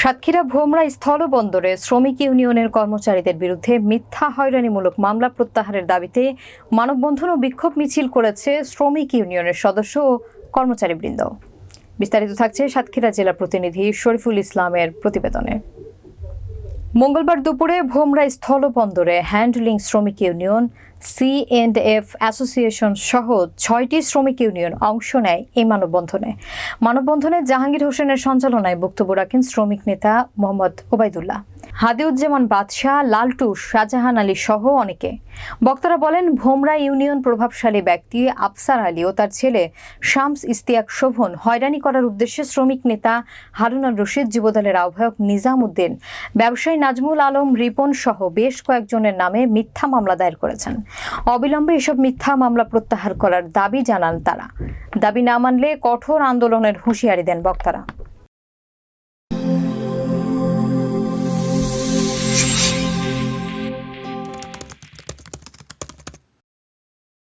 সাতক্ষীরা ভোমরা স্থলবন্দরে শ্রমিক ইউনিয়নের কর্মচারীদের বিরুদ্ধে মিথ্যা হয়রানিমূলক মামলা প্রত্যাহারের দাবিতে মানববন্ধন ও বিক্ষোভ মিছিল করেছে শ্রমিক ইউনিয়নের সদস্য ও কর্মচারীবৃন্দ। বিস্তারিত থাকছে সাতক্ষীরা জেলা প্রতিনিধি শরীফুল ইসলামের প্রতিবেদনে। মঙ্গলবার দুপুরে ভোমরা স্থলবন্দরে হ্যান্ডলিং শ্রমিক union C and F association সহ ছয়টি শ্রমিক ইউনিয়ন অংশ নেয় এই মানববন্ধনে। মানববন্ধনে জাহাঙ্গীর হোসেনের সঞ্চালনায় বক্তব্য রাখেন শ্রমিক নেতা মোহাম্মদ ওবায়দুল্লাহ। হাদিউজ্জামান বাদশাহ, লালটু, শাহজাহান আলী সহ অনেকে। বক্তারা বলেন, ভোমরা ইউনিয়ন প্রভাবশালী ব্যক্তি আফসার আলী ও তার ছেলে শামস ইস্তিয়াক শোভন হয়রানি করার উদ্দেশ্যে শ্রমিক নেতা হারুনার রশিদ, যুবদলের আহ্বায়ক নিজাম উদ্দিন ব্যবসায়ী নাজমুল আলম, রিপন সহ বেশ কয়েকজনের নামে মিথ্যা মামলা দায়ের করেছেন। অবিলম্বে এসব মিথ্যা মামলা প্রত্যাহার করার দাবি জানান তারা। দাবি না মানলে কঠোর আন্দোলনের হুঁশিয়ারি দেন বক্তারা।